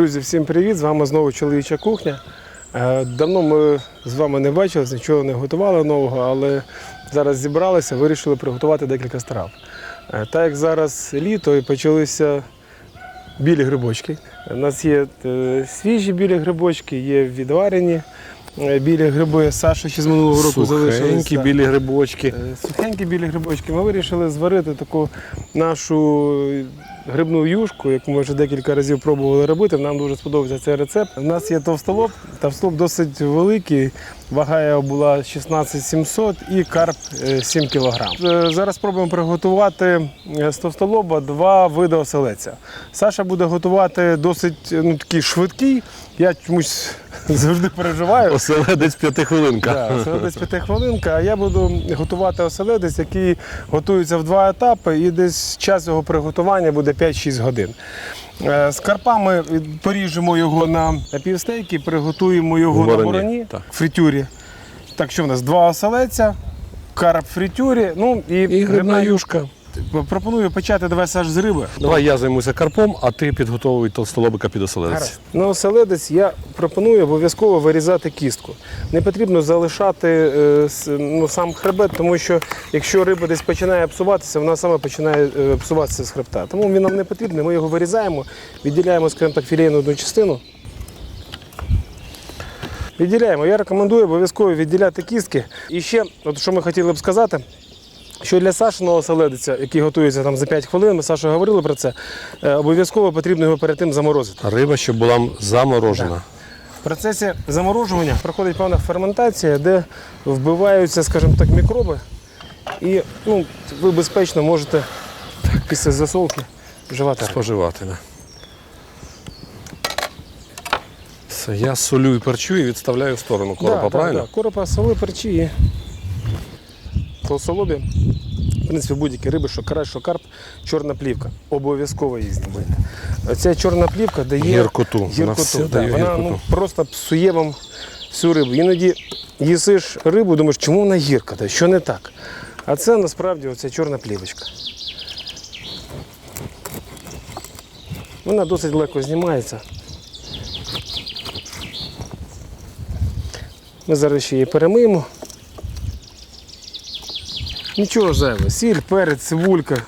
Друзі, всім привіт! З вами знову чоловіча кухня. Е, Давно ми з вами не бачилися, нічого не готували нового, але зараз зібралися, вирішили приготувати декілька страв. Е, Так як зараз літо і почалися білі грибочки. У нас є е, свіжі білі грибочки, є відварені білі гриби. Саша ще з минулого року залишилися. Сухенькі білі грибочки. Сухенькі білі грибочки. Ми вирішили зварити таку нашу грибну юшку, яку ми вже декілька разів пробували робити. Нам дуже сподобався цей рецепт. У нас є товстолоб. Товстолоб досить великий. Вага його була 16 700 і карп е, 7 кг. Зараз спробуємо приготувати е, з товстолоба два види оселеця. Саша буде готувати досить ну, такий швидкий. Я чомусь завжди переживаю. Оселедець п'ятихвилинка. Так, оселедець п'ятихвилинка, а я буду готувати оселедець, який готується в два етапи, і десь час його приготування буде 5-6 годин. Е, З карпами поріжемо його на півстейки, приготуємо його Вороні. на бороні, в фритюрі. Так що в нас два оселедця, карп в фритюрі, ну і, І грибна юшка. Пропоную почати давай Саш, з риби. Давай я займуся карпом, а ти підготовуй толстолобика під оселедець. На оселедець я пропоную обов'язково вирізати кістку. Не потрібно залишати е, ну, сам хребет, тому що якщо риба десь починає псуватися, вона саме починає е, псуватися з хребта. Тому він нам не потрібний. Ми його вирізаємо, відділяємо, скажімо так, філейну одну частину. Відділяємо. Я рекомендую обов'язково відділяти кістки. І ще, от що ми хотіли б сказати, що для Сашиного оселедиця, який готується там за 5 хвилин, ми з Сашою говорили про це, е, обов'язково потрібно його перед тим заморозити. Риба, щоб була заморожена. В процесі заморожування проходить певна ферментація, де вбиваються, скажімо так, мікроби. І ну, ви безпечно можете після засолки вживати. Споживати. Да. Все, я солю і перчу і відставляю в сторону коропа, Да, правильно? Да, да. Коропа, соли, перчі і толсолобі. В принципі, будь-які риби, що карась, що карп, чорна плівка. Обов'язково її знімати. Ця чорна плівка дає Гіркоту. Вона гіркоту. все да. дає Вона гіркоту. ну, просто псує вам всю рибу. Іноді їсиш рибу, думаєш, чому вона гірка, та що не так. А це насправді оця чорна плівочка. Вона досить легко знімається. Ми зараз ще її перемиємо. Нічого зайве. Сіль, перець, цибулька.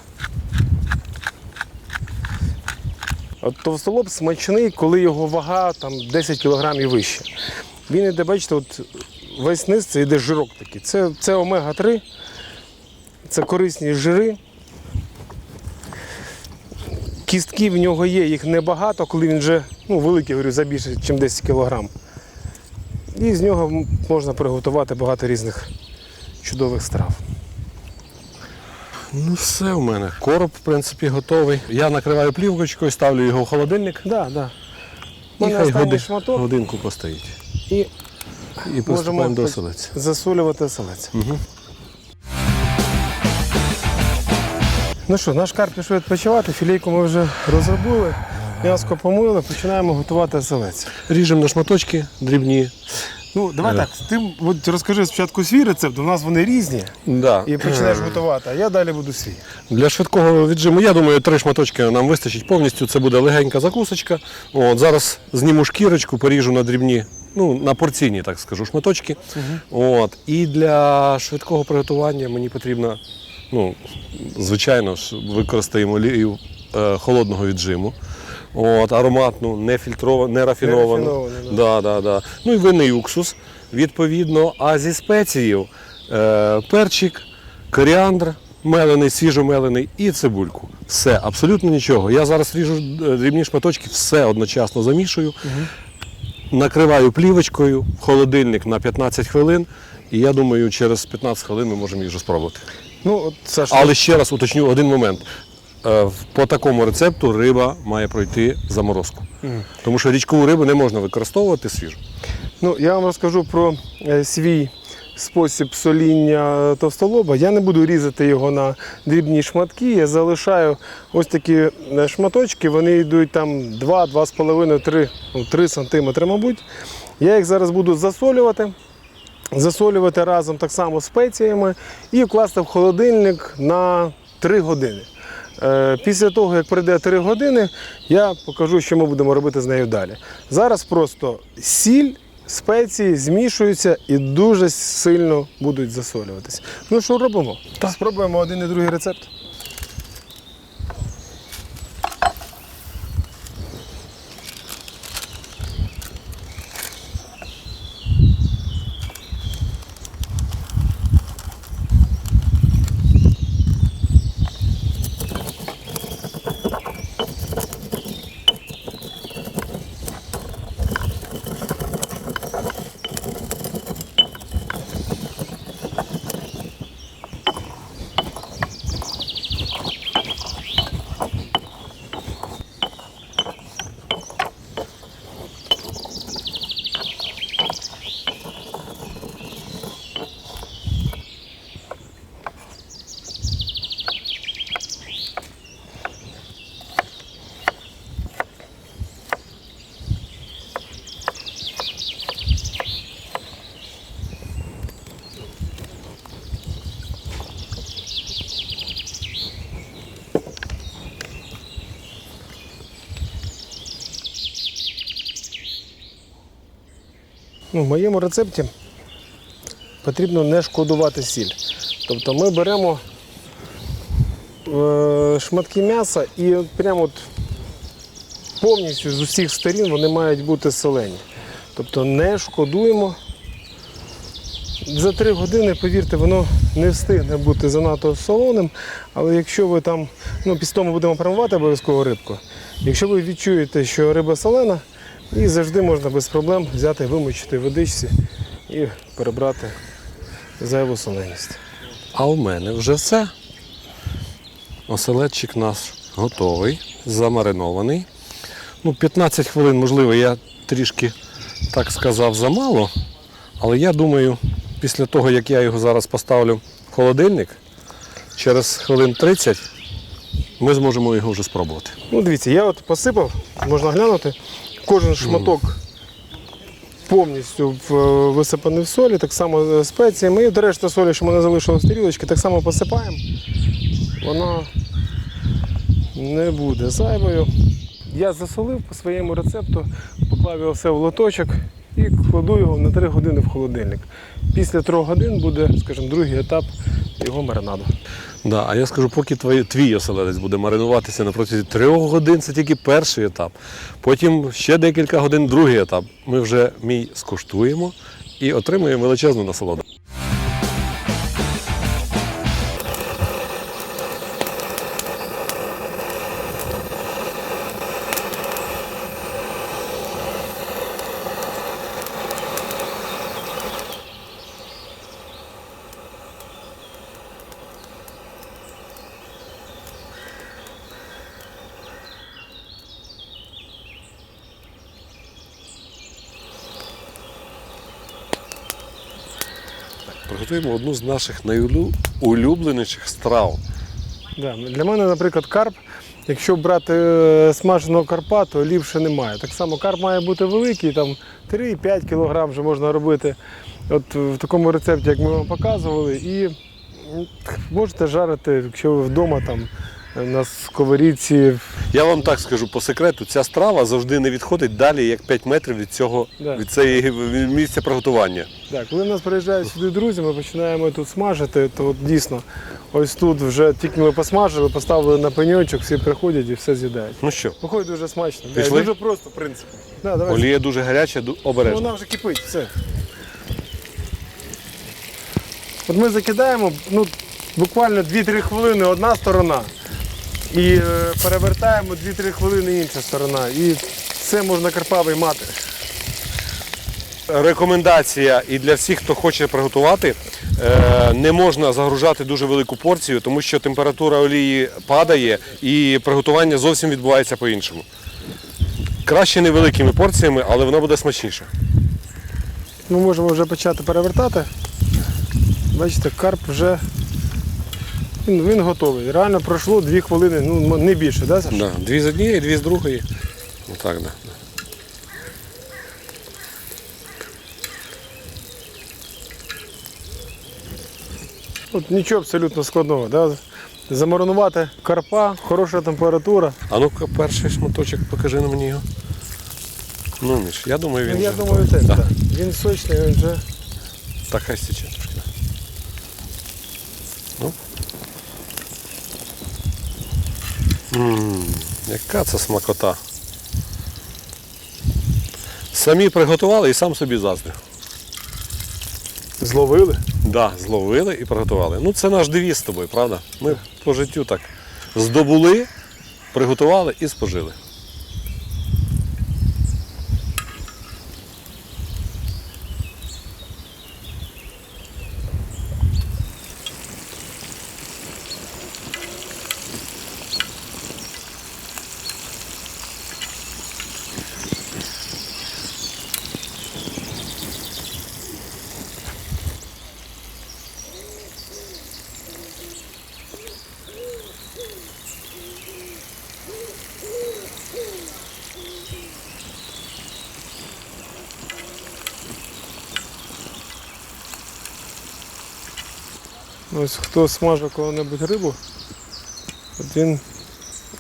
От товстолоб смачний, коли його вага там 10 кг і вище. Він іде, бачите, от весь низ це йде жирок такий. Це, це омега-3, це корисні жири. Кістки в нього є, їх небагато, коли він вже ну, великий, говорю, за більше, ніж 10 кг. І з нього можна приготувати багато різних чудових страв. Ну все в мене. Короб, в принципі, готовий. Я накриваю плівкочкою, ставлю його в холодильник. Да, да. І мене хай останній годи- шматок годинку постоїть. і І приступаємо до оселедця. засолювати оселедця. Угу. Ну що, наш карп пішов відпочивати, філейку ми вже розробили, м'яско помили, починаємо готувати оселедця. Ріжемо на шматочки дрібні. Ну, давай так, ти от розкажи спочатку свій рецепт, у нас вони різні, Да. і починаєш готувати, а я далі буду свій. Для швидкого віджиму, я думаю, три шматочки нам вистачить повністю. Це буде легенька закусочка. От, зараз зніму шкірочку, поріжу на дрібні, ну, на порційні, так скажу, шматочки. От, і для швидкого приготування мені потрібно, ну, звичайно ж, використаємо олію е, холодного віджиму. От, ароматну, не фільтровану, не рафіновану. Нерафіновану, Да, да, да. Ну і винний уксус, відповідно. А зі спеціїв е, перчик, коріандр, мелений, свіжомелений і цибульку. Все, абсолютно нічого. Я зараз ріжу е, дрібні шматочки, все одночасно замішую. накриваю плівочкою в холодильник на 15 хвилин. І я думаю, через 15 хвилин ми можемо їх вже спробувати. Ну, от, Саша, Але ще раз уточню один момент. Е, По такому рецепту риба має пройти заморозку. Тому що річкову рибу не можна використовувати свіжу. Ну, я вам розкажу про е, свій спосіб соління товстолоба. Я не буду різати його на дрібні шматки. Я залишаю ось такі е, шматочки, вони йдуть там 2, 2,5, 3, ну, 3 см, мабуть. Я їх зараз буду засолювати. Засолювати разом так само спеціями і вкласти в холодильник на 3 години. Е, Після того, як пройде 3 години, я покажу, що ми будемо робити з нею далі. Зараз просто сіль, спеції змішуються і дуже сильно будуть засолюватися. Ну що робимо? Спробуємо один і другий рецепт. В моєму рецепті потрібно не шкодувати сіль. Тобто ми беремо е, шматки м'яса і прямо от повністю з усіх сторін вони мають бути солені. Тобто не шкодуємо. За три години, повірте, воно не встигне бути занадто солоним. Але якщо ви там, ну після того ми будемо промивати обов'язково рибку. Якщо ви відчуєте, що риба солена, і завжди можна без проблем взяти, вимочити водичці і перебрати зайву соленість. А у мене вже все. Оселедчик наш готовий, замаринований. Ну, 15 хвилин, можливо, я трішки так сказав замало. Але я думаю, після того, як я його зараз поставлю в холодильник, через хвилин 30 ми зможемо його вже спробувати. Ну, дивіться, я от посипав, можна глянути. Кожен шматок повністю висипаний в солі, так само спеціями. І до решти солі, що мене залишилось в тарілочці, так само посипаємо. Вона не буде зайвою. Я засолив по своєму рецепту, поклав його все в лоточок і кладу його на 3 години в холодильник. Після 3 годин буде, скажімо, другий етап його маринаду. Да, а я скажу, поки твій, твій оселедець буде маринуватися на протязі трьох годин, це тільки перший етап. Потім ще декілька годин другий етап. Ми вже мій скуштуємо і отримуємо величезну насолоду. Приготуємо одну з наших найулюбленіших страв. Да. Для мене, наприклад, карп, якщо брати е, смаженого карпа, то ліпше немає. Так само карп має бути великий, там 3-5 кг вже можна робити от в такому рецепті, як ми вам показували. І можете жарити, якщо ви вдома там на сковорідці. Я вам так скажу по секрету, ця страва завжди не відходить далі, як 5 метрів від цього Да. від цієї місця приготування. Так, коли в нас приїжджають сюди друзі, ми починаємо тут смажити, то от дійсно ось тут вже тільки ми посмажили, поставили на пеньочок, всі приходять і все з'їдають. Ну що, Виходить дуже смачно. Пішли? дуже просто, в принципі. Да, давай. олія дуже гаряча, ду- Ну. Вона вже кипить, все. От ми закидаємо ну, буквально 2-3 хвилини одна сторона. І е, перевертаємо 2-3 хвилини інша сторона. І все можна карпа виймати. Рекомендація і для всіх, хто хоче приготувати, е, не можна загружати дуже велику порцію, тому що температура олії падає і приготування зовсім відбувається по-іншому. Краще невеликими порціями, але воно буде смачніше. Ми можемо вже почати перевертати. Бачите, карп вже він, він готовий. Реально пройшло 2 хвилини, ну не більше, да, Саш? Да. Дві з однієї, дві з другої. Отак, да. От нічого абсолютно складного. Да? Замаринувати карпа, хороша температура. А ну-ка, перший шматочок покажи на мені його. Ну, Міш, я думаю, він. Ну, я вже думаю, готовий. теж. Так. так. Він сочний, він вже. Так, хай стіче трошки. Ну. М, яка це смакота. Самі приготували і сам собі заздрив. Зловили. Да, зловили і приготували. Ну це наш девіз з тобою, правда? Ми по життю так здобули, приготували і спожили. Ось хто смажив коли-небудь рибу, він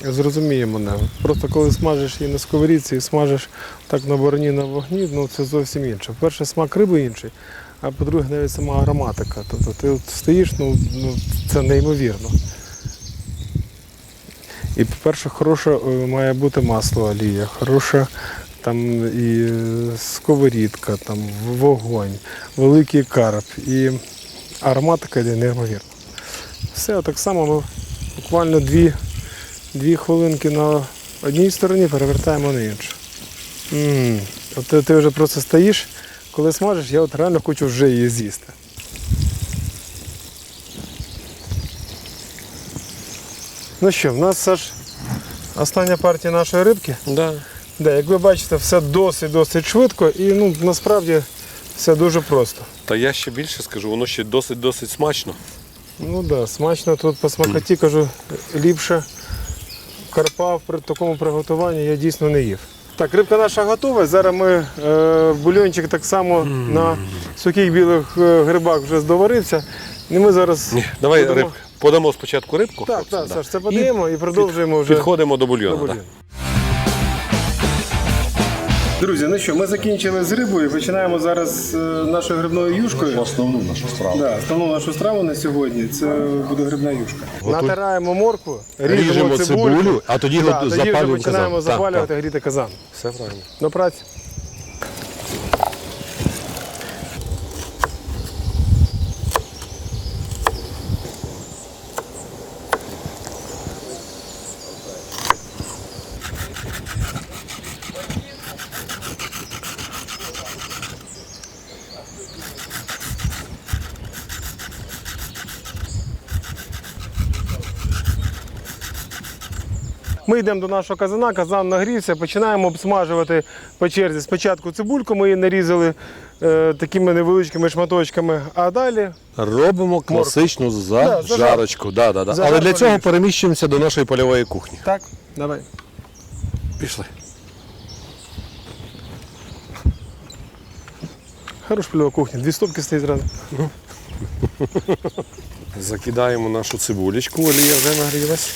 зрозуміє мене. Просто коли смажиш її на сковорідці і смажиш так на бороні на вогні, ну це зовсім інше. Перше, смак риби інший, а по-друге, навіть сама ароматика. Тобто ти от стоїш, ну, ну це неймовірно. І, по-перше, хороше е, має бути масло олія, хороша там і е, сковорідка, там вогонь, великий карп. І ароматика йде неймовірно. Все, так само ми буквально дві, дві хвилинки на одній стороні перевертаємо на іншу. м От ти, ти вже просто стоїш, коли смажеш, я от реально хочу вже її з'їсти. Ну що, в нас Саш, остання партія нашої рибки. Да. Да, як ви бачите, все досить-досить швидко і ну, насправді все дуже просто. Та я ще більше скажу, воно ще досить-досить смачно. Ну так, да, смачно тут по смакоті, кажу, ліпше карпа при такому приготуванні я дійсно не їв. Так, рибка наша готова. Зараз ми е, бульончик так само на сухих білих е, грибах вже здоварився. І ми зараз Ні, давай Подамо. рибку. Подамо спочатку рибку. так, хлопці, так, да. Саш, це подаємо і, продовжуємо вже Підходимо до бульйону. до да. Друзі, ну що, ми закінчили з рибою. Починаємо зараз з нашою грибною юшкою. Основну нашу страву. Да, основну нашу страву на сьогодні це буде грибна юшка. Натираємо моркву, ріжемо, Ріжемо цибулю, цибулю, а тоді да, тоді запалюємо вже починаємо казан. Так, запалювати, гріти казан. Все правильно. До праці. Йдемо до нашого казана, казан нагрівся, починаємо обсмажувати по черзі. Спочатку цибульку ми її нарізали е, такими невеличкими шматочками, а далі Робимо класичну зажарочку. Да, да, да. Зажар Але для цього переміщуємося до нашої польової кухні. так, давай. Пішли. Хорош польова кухня, дві стопки стоїть зразу. Закидаємо нашу цибулечку, олія вже нагрілась.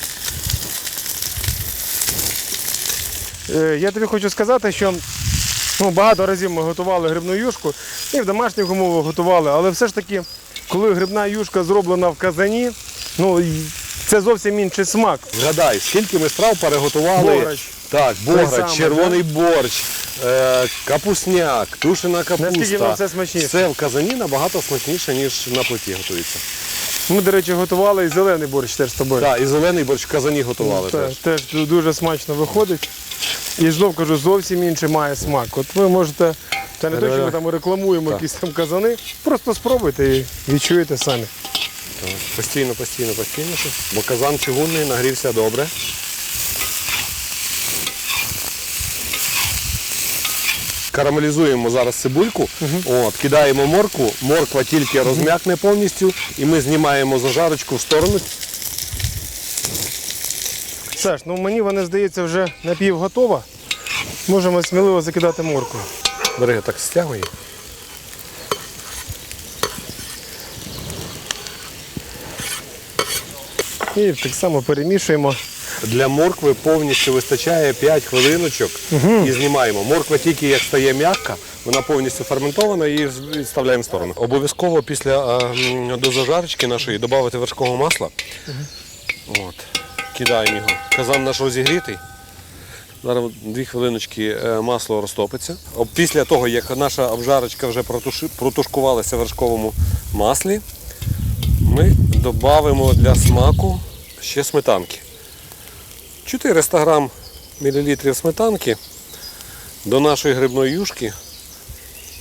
Е, Я тобі хочу сказати, що ну, багато разів ми готували грибну юшку і в домашніх умовах готували, але все ж таки, коли грибна юшка зроблена в казані, ну це зовсім інший смак. Згадай, скільки ми страв переготували. Бограч. Так, самий, червоний борщ, е, капусняк, тушена капуста. Наскільки воно все смачніше? Все в казані набагато смачніше, ніж на плиті готується. Ми, до речі, готували і зелений борщ теж з тобою. Так, і зелений борщ в казані готували Те- теж. теж дуже смачно виходить. І знов кажу, зовсім інший має смак. От ви можете Це не те, що ми там рекламуємо якісь там казани. Просто спробуйте і відчуєте самі. Так, Постійно, постійно, постійно. Бо казан чугунний нагрівся добре. Карамелізуємо зараз цибульку, от, кидаємо моркву, морква тільки розм'якне повністю, і ми знімаємо зажарочку в сторону. Саш, ну мені вона здається вже напівготова. Можемо сміливо закидати морку. Бери, так стягує. І так само перемішуємо. Для моркви повністю вистачає 5 хвилиночок і знімаємо. Морква тільки як стає м'яка, вона повністю ферментована і відставляємо в сторону. Обов'язково після е, м, до зажарочки нашої додати вершкового масла. От. Кидаємо його. Казан наш розігрітий. Зараз дві хвилиночки е, масло розтопиться. Після того, як наша обжарочка вже протушкувалася в вершковому маслі, ми додамо для смаку ще сметанки. 400 грам мілілітрів сметанки до нашої грибної юшки.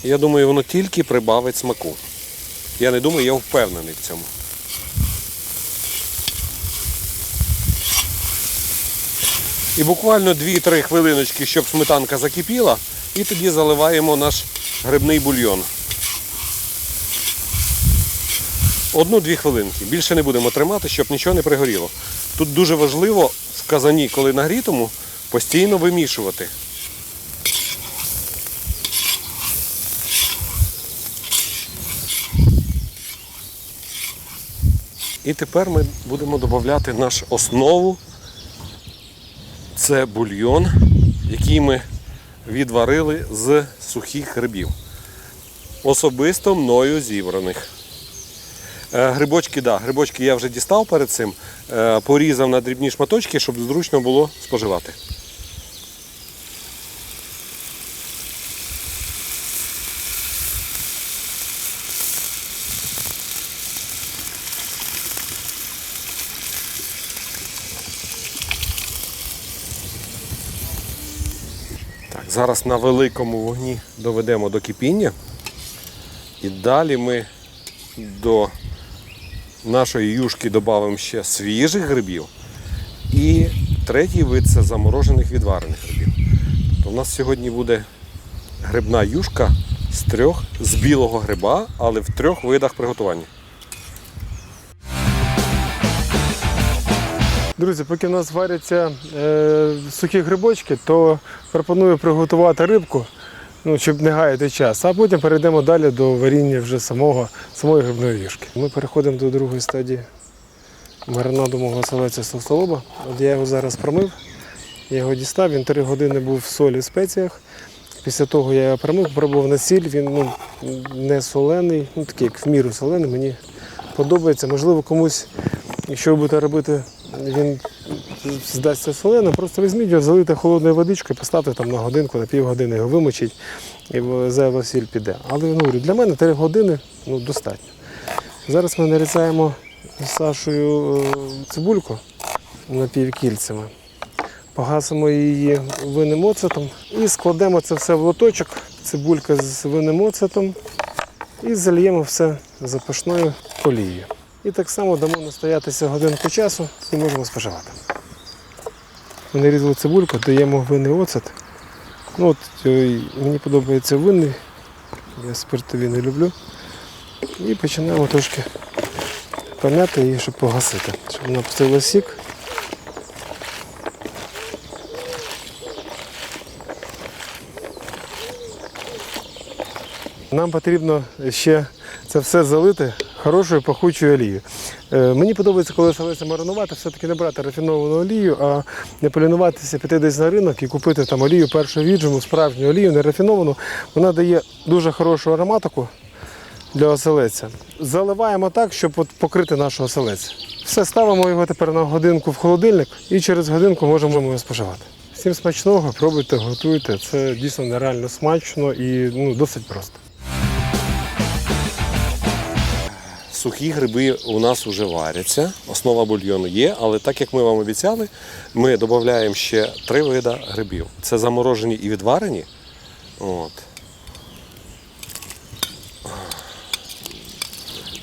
Я думаю, воно тільки прибавить смаку. Я не думаю, я впевнений в цьому. І буквально 2-3 хвилиночки, щоб сметанка закипіла, і тоді заливаємо наш грибний бульйон. Одну-дві хвилинки. Більше не будемо тримати, щоб нічого не пригоріло. Тут дуже важливо казані, коли нагрітому, постійно вимішувати. І тепер ми будемо додати нашу основу. Це бульйон, який ми відварили з сухих грибів. Особисто мною зібраних. Е, Грибочки, да, грибочки я вже дістав перед цим, е, порізав на дрібні шматочки, щоб зручно було споживати. Так, зараз на великому вогні доведемо до кипіння. І далі ми до нашої юшки додамо ще свіжих грибів. І третій вид це заморожених відварених грибів. Тобто у нас сьогодні буде грибна юшка з трьох з білого гриба, але в трьох видах приготування. Друзі, поки в нас варяться е, сухі грибочки, то пропоную приготувати рибку, ну, щоб не гаяти час, а потім перейдемо далі до варіння вже самого, самої грибної юшки. Ми переходимо до другої стадії маринаду мого оселеця Солстолоба. От я його зараз промив, я його дістав, він 3 години був в солі і спеціях. Після того я його промив, пробував на сіль, він ну, не солений, ну такий як в міру солений, мені подобається. Можливо, комусь, якщо ви будете робити, він здасться соленим, просто візьміть його, залийте холодною водичкою, поставте там на годинку, на півгодини його вимочіть і зайва сіль піде. Але ну, для мене 3 години ну, достатньо. Зараз ми нарізаємо з Сашою е, цибульку напівкільцями. Погасимо її винним оцетом і складемо це все в лоточок, цибулька з винним оцетом і зальємо все запашною олією. І так само дамо настоятися годинку часу і можемо споживати. Ми нарізали цибульку, даємо винний оцет. Ну, от, е, мені подобається винний, я спиртові не люблю. І починаємо трошки пом'яти її, щоб погасити, щоб вона пустила сік. Нам потрібно ще це все залити хорошою пахучою олією. Е, Мені подобається, коли селеться маринувати, все-таки не брати рафіновану олію, а не полінуватися, піти десь на ринок і купити там олію першого віджиму, справжню олію, не рафіновану. Вона дає дуже хорошу ароматику для оселеця. Заливаємо так, щоб покрити нашу оселеця. Все, ставимо його тепер на годинку в холодильник і через годинку можемо його споживати. Всім смачного, пробуйте, готуйте. Це дійсно нереально смачно і ну, досить просто. Сухі гриби у нас вже варяться. Основа бульйону є, але так як ми вам обіцяли, ми додаємо ще три види грибів. Це заморожені і відварені. От.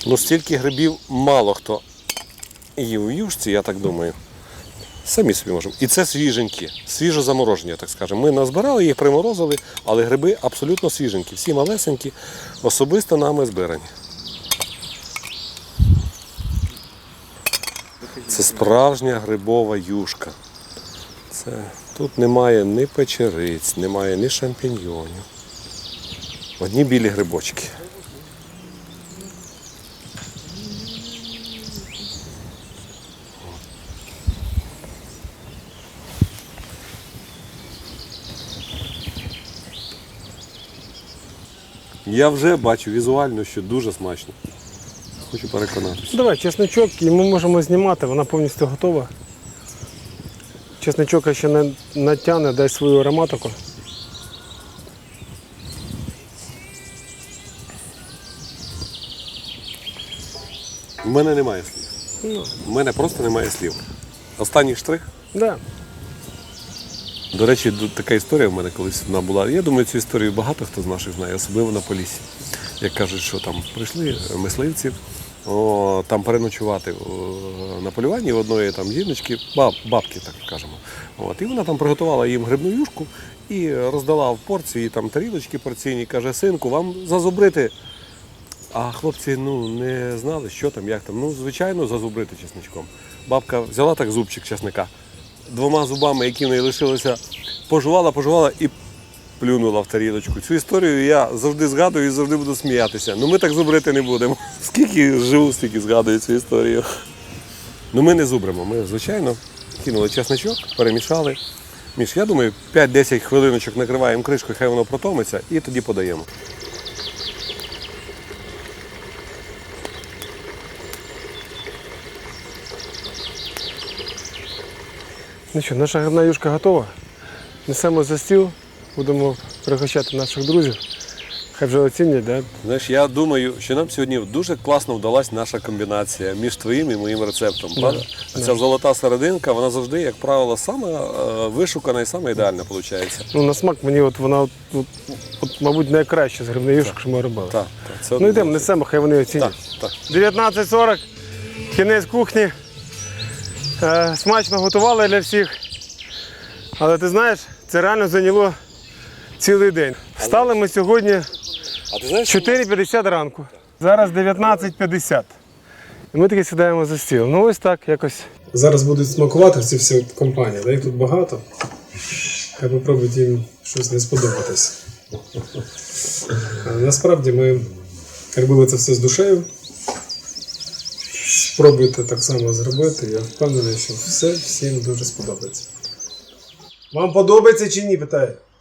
Ну, стільки грибів мало хто їв у юшці, я так думаю. Самі собі можемо. І це свіженькі, свіжо заморожені, так скажемо. Ми назбирали, їх приморозили, але гриби абсолютно свіженькі, всі малесенькі, особисто нами збирані. Це справжня грибова юшка. Це, тут немає ні печериць, немає ні шампіньйонів. Одні білі грибочки. Я вже бачу візуально, що дуже смачно. Хочу переконатися. Давай, чесничок, і ми можемо знімати, вона повністю готова. Чесничок ще не натягне, дасть свою ароматику. У мене немає слів. Ну, У мене просто немає слів. Останній штрих. да. До речі, ду- така історія в мене колись вона була. Я думаю, цю історію багато хто з наших знає, особливо на Поліссі. Як кажуть, що там прийшли мисливці там переночувати на полюванні в одної там жіночки, баб, бабки, так кажемо. От, і вона там приготувала їм грибну юшку і роздала в порції там тарілочки порційні, каже, синку, вам зазубрити. А хлопці ну, не знали, що там, як там. Ну, звичайно, зазубрити чесничком. Бабка взяла так зубчик чесника двома зубами, які в неї лишилися, пожувала, пожувала і плюнула в тарілочку. Цю історію я завжди згадую і завжди буду сміятися. Ну ми так зубрити не будемо. Скільки живу, стільки згадую цю історію. Ну ми не зубримо. Ми, звичайно, кинули чесничок, перемішали. Міш, я думаю, 5-10 хвилиночок накриваємо кришкою, хай воно протомиться, і тоді подаємо. Ну що, наша грибна юшка готова. Несемо за стіл, будемо пригощати наших друзів. Хай вже оцінять, да? Знаєш, я думаю, що нам сьогодні дуже класно вдалася наша комбінація між твоїм і моїм рецептом. правда? Ця золота серединка, вона завжди, як правило, саме е, вишукана і саме ідеальна виходить. Ну, на смак мені от вона, от, от, от, мабуть, найкраща з грибної юшок, що ми робили. Так, так, це Ну йдемо, несемо, хай вони оцінять. Так, так. 19.40, кінець кухні. Е, смачно готували для всіх. Але ти знаєш, це реально зайняло цілий день. Встали ми сьогодні А ти знаєш, 4.50 ранку. Зараз 19.50. І ми таки сідаємо за стіл. Ну ось так якось. Зараз будуть смакувати всі всі компанії, да? їх тут багато. Хай попробують їм щось не сподобатись. Але насправді ми робили це все з душею. Спробуйте так само зробити. Я впевнений, що все всім дуже сподобається. Вам подобається чи ні? Питаю.